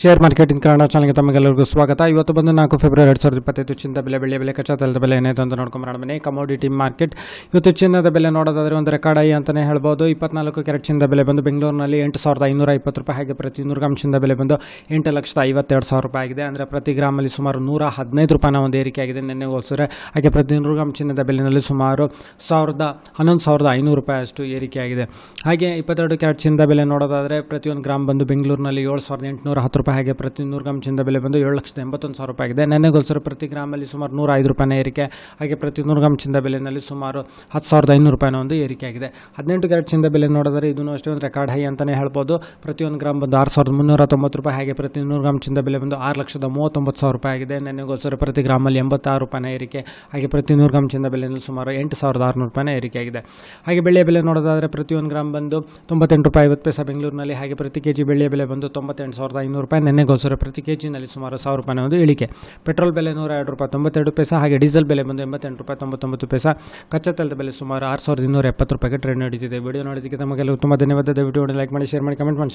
Share market in Kannada ಚಾನಲ್ಗೆ ತಮಗೆಲ್ಲರಿಗೂ ಸ್ವಾಗತ. ಇವತ್ತು ಬಂದು ನಾಲ್ಕು ಫೆಬ್ರವರಿ ಎರಡು ಸಾವಿರದ ಇಪ್ಪತ್ತೈದು ಚಿನ್ನದ ಬೆಲೆ ಬೆಳೆ ಬೆಲೆ ಕಚ್ಚಾ ತೈಲದ ಬೆಲೆ ಏನೇ ಅಂತ ನೋಡ್ಕೊಂಡು ಬನ್ನಿ ಕಮೋಡಿಟಿ ಮಾರ್ಕೆಟ್ ಇವತ್ತು ಚಿನ್ನದ ಬೆಲೆ ನೋಡೋದಾದ್ರೆ ಒಂದು ರೆಕಾರ್ಡ್ ಐ ಅಂತಲೇ ಹೇಳ್ಬೋದು. ಇಪ್ಪತ್ನಾಲ್ಕು ಕ್ಯಾರೆಟ್ ಚಿನ್ನದ ಬೆಲೆ ಬಂದು ಬೆಂಗಳೂರಿನಲ್ಲಿ ಎಂಟು ಸಾವಿರದ ಐನೂರ ಇಪ್ಪತ್ತು ರೂಪಾಯಿ ಹಾಗೆ ಪ್ರತಿ ನೂರು ಗ್ರಾಮ್ ಚಿನ್ನದ ಬೆಲೆ ಬಂದು ಎಂಟು ಲಕ್ಷದ ಐವತ್ತೆರಡು ಸಾವಿರ ರೂಪಾಯಿ ಆಗಿದೆ. ಅಂದರೆ ಪ್ರತಿ ಗ್ರಾಮಲ್ಲಿ ಸುಮಾರು ನೂರ ಹದಿನೈದು ರೂಪಾಯಿನ ಒಂದು ಏರಿಕೆ ಆಗಿದೆ ನಿನ್ನೆ ಹೋಲಿಸಿದ್ರೆ. ಹಾಗೆ ಪ್ರತಿ ನೂರು ಗ್ರಾಮ್ ಚಿನ್ನದ ಬೆಲೆನಲ್ಲಿ ಸುಮಾರು ಸಾವಿರದ, ಹನ್ನೊಂದು ಸಾವಿರದ ಐನೂರು ರೂಪಾಯಿ ಅಷ್ಟು ಏರಿಕೆಯಾಗಿದೆ ಹಾಗೆ ಇಪ್ಪತ್ತೆರಡು ಕ್ಯಾರೆಟ್ ಚಿನ್ನದ ಬೆಲೆ ನೋಡೋದಾದರೆ ಪ್ರತಿಯೊಂದು ಗ್ರಾಮ್ ಬಂದು ಬೆಂಗಳೂರಿನಲ್ಲಿ ಏಳು ಸಾವಿರದ ಎಂಟುನೂರ ಹತ್ತು ರೂಪಾಯಿ ಹಾಗೆ ಪ್ರತಿ ನೂರು ಗ್ರಾಮ್ ಚಿನ್ನದ ಬೆಲೆ ಬಂದು ಏಳು ಲಕ್ಷದ ಎಂಬತ್ತೊಂದು ಸಾವಿರ ರೂಪಾಯಿ ಆಗಿದೆ. ನೆನ್ನೆಗೋಸ್ಕರ ಪ್ರತಿ ಗ್ರಾಮಲ್ಲಿ ಸುಮಾರು ನೂರ ಐದು ಏರಿಕೆ, ಹಾಗೆ ಪ್ರತಿ ನೂರು ಗ್ರಾಮ್ ಚಿನ್ನದ ಬೆಲೆಯಲ್ಲಿ ಸುಮಾರು ಹತ್ತು ಸಾವಿರದ ಐನೂರು ರೂಪಾಯಿನ ಒಂದು ಏರಿಕೆ ಆಗಿದೆ. ಹದಿನೆಂಟು ಕ್ಯಾರೆಟ್ ಚಿನ್ನದ ಬೆಲೆ ನೋಡಿದರೆ ಇದನ್ನು ಅಷ್ಟೇ ಒಂದು ರೆಕಾರ್ಡ್ ಹೈ ಅಂತಲೇ ಹೇಳ್ಬೋದು. ಪ್ರತಿಯೊಂದು ಗ್ರಾಮ್ ಬಂದು ಆರು ಸಾವಿರದ ಮುನ್ನೂರ ತೊಂಬತ್ತು ರೂಪಾಯಿ, ಹಾಗೆ ಪ್ರತಿ ನೂರು ಗ್ರಾಮ್ ಚಿನ್ನದ ಬೆಲೆ ಬಂದು ಆರು ಲಕ್ಷದ ಮೂವತ್ತೊಂಬತ್ತು ಸಾವಿರ ರೂಪಾಯಿ ಆಗಿದೆ. ನೆನ್ನೆಗೋಸ್ಕರ ಪ್ರತಿ ಗ್ರಾಮಲ್ಲಿ ಎಂಬತ್ತಾರು ರೂಪಾಯಿನ ಏರಿಕೆ, ಹಾಗೆ ಪ್ರತಿ ನೂರು ಗ್ರಾಮ್ ಚಿನ್ನದ ಬೆಲೆಯಲ್ಲಿ ಸುಮಾರು ಎಂಟು ಸಾವಿರದ ಆರುನೂರು ರೂಪಾಯಿನ ಏರಿಕೆ ಆಗಿದೆ. ಹಾಗೆ ಬೆಳ್ಳಿಯ ಬೆಲೆ ನೋಡೋದಾದರೆ ಪ್ರತಿಯೊಂದು ಗ್ರಾಮ್ ಬಂದು ತೊಂಬತ್ತೆಂಟು ರೂಪಾಯಿ ಐವತ್ತು ಪೈಸೆ ಬೆಂಗಳೂರಿನಲ್ಲಿ, ಹಾಗೆ ಪ್ರತಿ ಕೆ ಜಿ ಬೆಳ್ಳಿಯ ಬೆಲೆ ಬಂದು ತೊಂಬತ್ತೆಂಟು ಸಾವಿರದ ಐನೂರು ರೂಪಾಯಿ ನೆನ್ನೆಗೋಸ್ಕರ ಪ್ರತಿ ಕೆ ಜಿನಲ್ಲಿ ಸುಮಾರು ಸಾವಿರ ರೂಪಾಯಿ ಒಂದು ಇಳಿಕೆ. ಪೆಟ್ರೋಲ್ ಬೆಲೆ ನೂರ ಎರಡು ರೂಪಾಯಿ ತೊಂಬತ್ತೆರಡು ಪೈಸೆ, ಹಾಗೆ ಡೀಸೆಲ್ ಬೆಲೆ ಬಂದು ಎಂಬತ್ತೆಂಟು ರೂಪಾಯಿ ತೊಂಬತ್ತೊಂಬತ್ತು ಪೈಸ. ಕಚ್ಚಾ ತೈಲದ ಬೆಲೆ ಸುಮಾರು ಆರು ಸಾವಿರದ ಇನ್ನೂರ ಎಪ್ಪತ್ತು ರೂಪಾಯಿಗೆ ಟ್ರೆಂಡ್ ನಡೀತಿದೆ. ವಿಡಿಯೋ ನೋಡೋದಕ್ಕೆ ತಮಗೆಲ್ಲರೂ ತುಂಬ ಧನ್ಯವಾದ. ದಯವಿಟ್ಟು ಲೈಕ್ ಮಾಡಿ ಶೇರ್ ಮಾಡಿ ಕಮೆಂಟ್ ಮಾಡಿ.